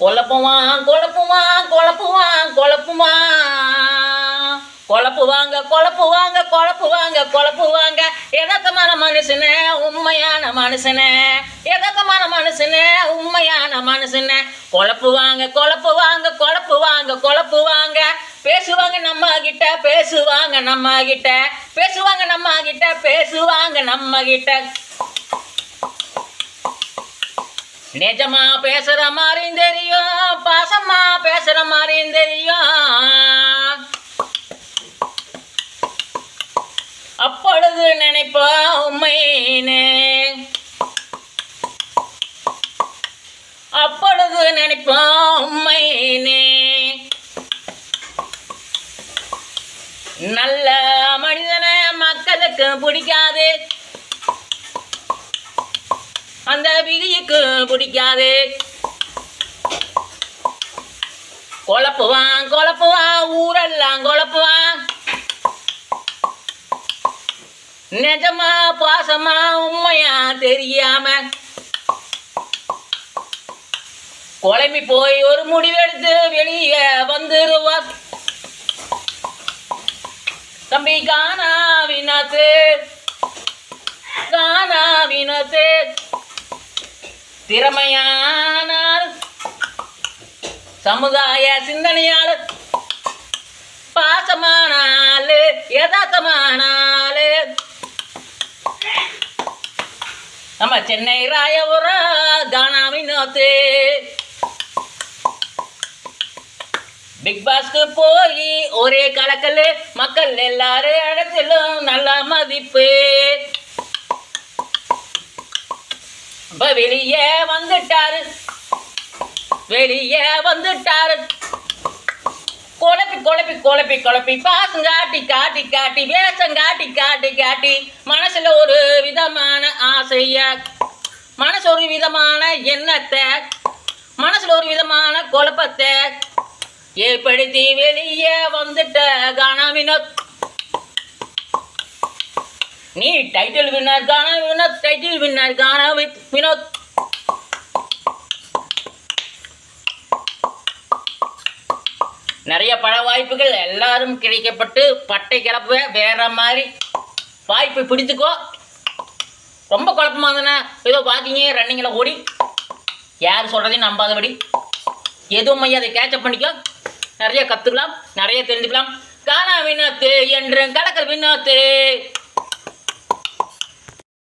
குழப்புவான் குழப்புவான் குழப்புவான் குழப்புவான் குழப்புவாங்க குழப்புவாங்க குழப்புவாங்க குழப்புவாங்க எதக்கமான மனுஷனே உண்மையான மனுஷனே. எதக்கமான மனுஷனே உண்மையான மனுஷனே. குழப்புவாங்க குழப்புவாங்க குழப்புவாங்க குழப்புவாங்க பேசுவாங்க நம்ம கிட்ட பேசுவாங்க நம்ம கிட்ட பேசுவாங்க நம்ம கிட்ட பேசுவாங்க நம்ம கிட்ட நிஜமா பேசுற மாதிரியும் தெரியும் பாசமா பேசுற மாதிரியும் தெரியும். அப்பொழுது நினைப்பா உண்மைனே அப்பொழுது நினைப்பா உண்மைனே நல்ல மனிதனை மக்களுக்கு பிடிக்காது. அந்த விதிக்கு பிடிக்காது. குழப்புவான் குழப்புவான் ஊரெல்லாம் குழப்புவான். நிஜமா பாசமா உண்மையா தெரியாம. குழம்பி போய் ஒரு முடிவெடுத்து வெளியே வந்துருவார் தம்பி கானா வினாத்து கானா வினத்து திறமையான சமுதாய சிந்தனையாளர் பாசமானாலு யதார்த்தமானாலு. நம்ம சென்னை ராயபுரம் கானா வினோத்து பிக் பாஸ்க்கு போய் ஒரே கலக்கல் மக்கள் எல்லாரும் இடத்திலும் நல்ல மதிப்பு. இப்ப வெளியே வந்துட்டாரு. வெளியே வந்துட்டாரு. குழப்பி குழப்பி குழப்பி குழப்பி பாசம் காட்டி காட்டி காட்டி வேஷம் காட்டி காட்டி காட்டி மனசுல ஒரு விதமான ஆசைய மனசு ஒரு விதமான எண்ணத்தை மனசுல ஒரு விதமான குழப்பத்தை ஏற்படுத்தி வெளியே வந்துட்ட கானா வினோத் நீ title winner Gana Vinoth title winner Gana with Vinoth. நிறைய பட வாய்ப்புகள் எல்லாரும் கிடைக்கப்பட்டு பட்டை கிளப்ப வேற மாதிரி வாய்ப்பு பிடித்துக்கோ ரொம்ப குழப்பமாக இருந்ததுன்னா ஏதோ வாக்கிங்க ரன்னிங்கில் ஓடி. யார் சொல்கிறதையும் நம்பாதபடி. எதுவும் ஐயா அதை கேட்சப் பண்ணிக்கோ. நிறைய கற்றுக்கலாம் நிறைய தெரிஞ்சுக்கலாம். காணா வினோத்து என்று கலக்கல் வினோத்து